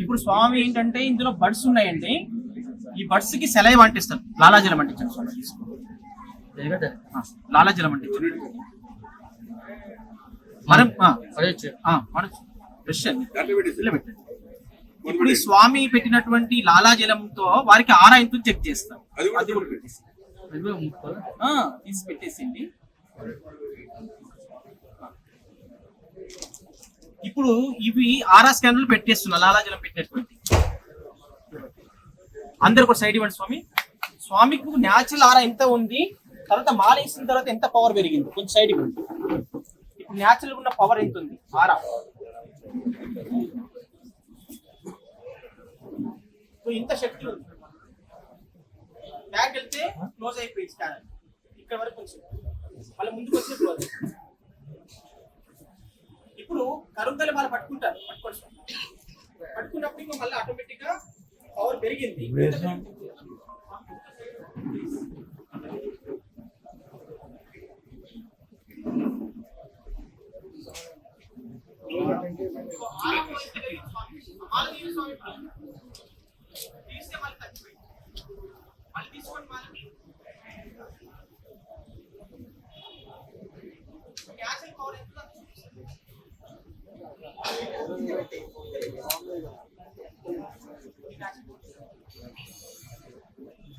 ఇప్పుడు స్వామి ఏంటంటే ఇందులో బడ్స్ ఉన్నాయండి. ఈ బడ్స్కి సెలైవ్ అంటిస్తారు లాలాజలం ఆ, లాలాజలం మనం. ఇలా పెట్టండి. ఇప్పుడు ఈ స్వామి పెట్టినటువంటి లాలాజలంతో వారికి ఆరా ఎంత చెక్ చేస్తాం అది కూడా పెట్టేసి. తీసి పెట్టేసింది ఇప్పుడు ఇవి ఆరా స్కాన్లు పెట్టేస్తున్నా లాలాజలం పెట్టినటువంటి అందరు ఒక సైడ్ ఇవ్వండి స్వామి. స్వామికి న్యాచురల్ ఆరా ఎంత ఉంది తర్వాత మాల వేసిన తర్వాత ఎంత పవర్ పెరిగింది? కొంచెం సైడ్ ఇవ్వండి. ఇప్పుడు న్యాచురల్ ఉన్న పవర్ ఎంత ఉంది? ఆరా. ఇంత శక్తి ఉంది. బ్యాక్ వెళ్తే క్లోజ్ అయిపోయింది స్కానర్ ఇక్కడ వరకు వచ్చింది. మళ్ళీ ముందుకు వచ్చి క్లోజ్ ఇప్పుడు కరుంగలి వాళ్ళు పట్టుకుంటారు పట్టుకోవచ్చు పట్టుకున్నప్పుడు ఇంకా మళ్ళీ ఆటోమేటిక్గా పవర్ పెరిగింది ఎంత పెరిగింది? మాల స్వామి. తీస్తే మళ్ళీ తగ్గిపోయింది. మళ్ళీ తీసుకోండి మాలని. యాక్షన్ పవర్ ఎంత చూపిస్తుంది?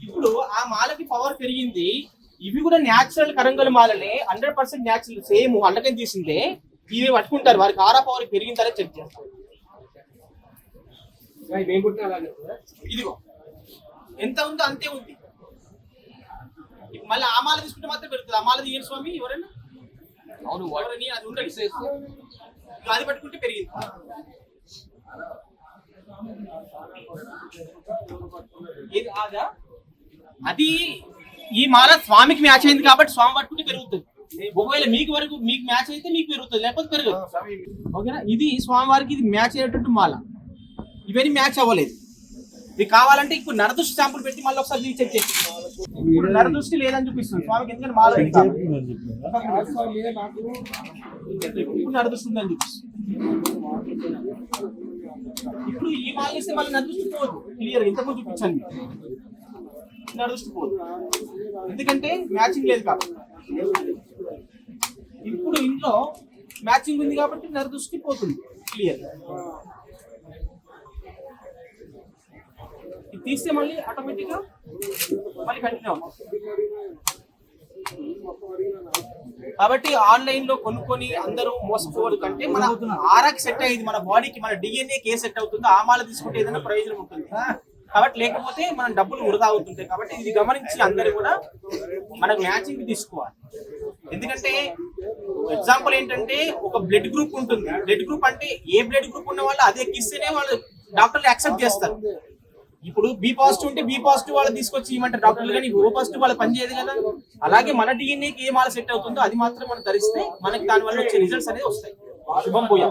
ఇప్పుడు ఆ మాలకి పవర్ పెరిగింది. ఇవి కూడా న్యాచురల్ కరంగల్ మాలనే హండ్రెడ్ పర్సెంట్ న్యాచురల్ సేమ్ అండకం తీసిందే ఇవి పట్టుకుంటారు. వారికి ఆరా పవర్ పెరిగిందనే చెక్ చేస్తారు ఇదిగో. ఎంత ఉందో అంతే ఉంది. ఇప్పుడు మళ్ళీ ఆ మాల తీసుకుంటే మాత్రం పెరుగుతుంది. ఆ మాల తీయండి స్వామి ఎవరైనా? అవును ఎవరైనా అది ఉండండి గాలి అది పట్టుకుంటే పెరిగింది. ఏది? ఆదా? అది ఈ మాల స్వామికి మ్యాచ్ అయింది కాబట్టి స్వామి పట్టుకుంటే పెరుగుతుంది. ఒకవేళ మీకు వరకు మీకు మ్యాచ్ అయితే మీకు పెరుగుతుంది లేకపోతే పెరగదు. ఓకేనా? ఇది స్వామి వారికి ఇది మ్యాచ్ అయ్యేటట్టు మాల. ఇవన్నీ మ్యాచ్ అవ్వలేదు. మీకు కావాలంటే ఇప్పుడు నరదృష్టి శాంపుల్ పెట్టి మళ్ళీ ఒకసారి చెక్ చేసి నరదృష్టి లేదని చూపిస్తుంది. స్వామికి ఎందుకంటే మాల. ఇప్పుడు నరదృష్టి ఉందని చూపిస్తుంది. ఇప్పుడు ఈ మాల ఇస్తే మళ్ళీ నరదృష్టి పోదు. క్లియర్ ఇంతకుముందు చూపించాను మీకు. నరదృష్టి పోదు. ఎందుకంటే మ్యాచింగ్ లేదు కాబట్టి. ఇప్పుడు ఇంట్లో మ్యాచింగ్ ఉంది కాబట్టి నరదృష్టి పోతుంది. క్లియర్ ఇది తీస్తే మళ్ళీ ఆటోమేటిక్ కాబట్టి ఆన్లైన్లో కొనుక్కొని అందరూ మోసపోవడం కంటే మన ఆరాకి సెట్ అయ్యేది మన బాడీకి మన డిఎన్ఏ కే సెట్ అవుతుందో ఆ మాల తీసుకుంటే ఏదైనా ప్రయోజనం ఉంటుంది. కాబట్టి లేకపోతే మనం డబ్బులు వృధా అవుతుంటాయి. కాబట్టి ఇది గమనించి అందరూ కూడా మనకు మ్యాచింగ్ తీసుకోవాలి. ఎందుకంటే ఎగ్జాంపుల్ ఏంటంటే ఒక బ్లడ్ గ్రూప్ ఉంటుంది. బ్లడ్ గ్రూప్ అంటే ఏ బ్లడ్ గ్రూప్ ఉన్న వాళ్ళు అదే ఎక్కిస్తేనే వాళ్ళు డాక్టర్లు యాక్సెప్ట్ చేస్తారు. ఇప్పుడు బి పాజిటివ్ ఉంటే బి పాజిటివ్ వాళ్ళు తీసుకొచ్చి ఇవ్వమంటారు. డాక్టర్లు కానీ ఓ పాజిటివ్ వాళ్ళు పనిచేయదు కదా. అలాగే మన డిఎన్ఏకి ఏ మాల సెట్ అవుతుందో అది మాత్రం మనం ధరిస్తే మనకి దాని వల్ల వచ్చే రిజల్ట్స్ అనేది వస్తాయి. శుభం పోయా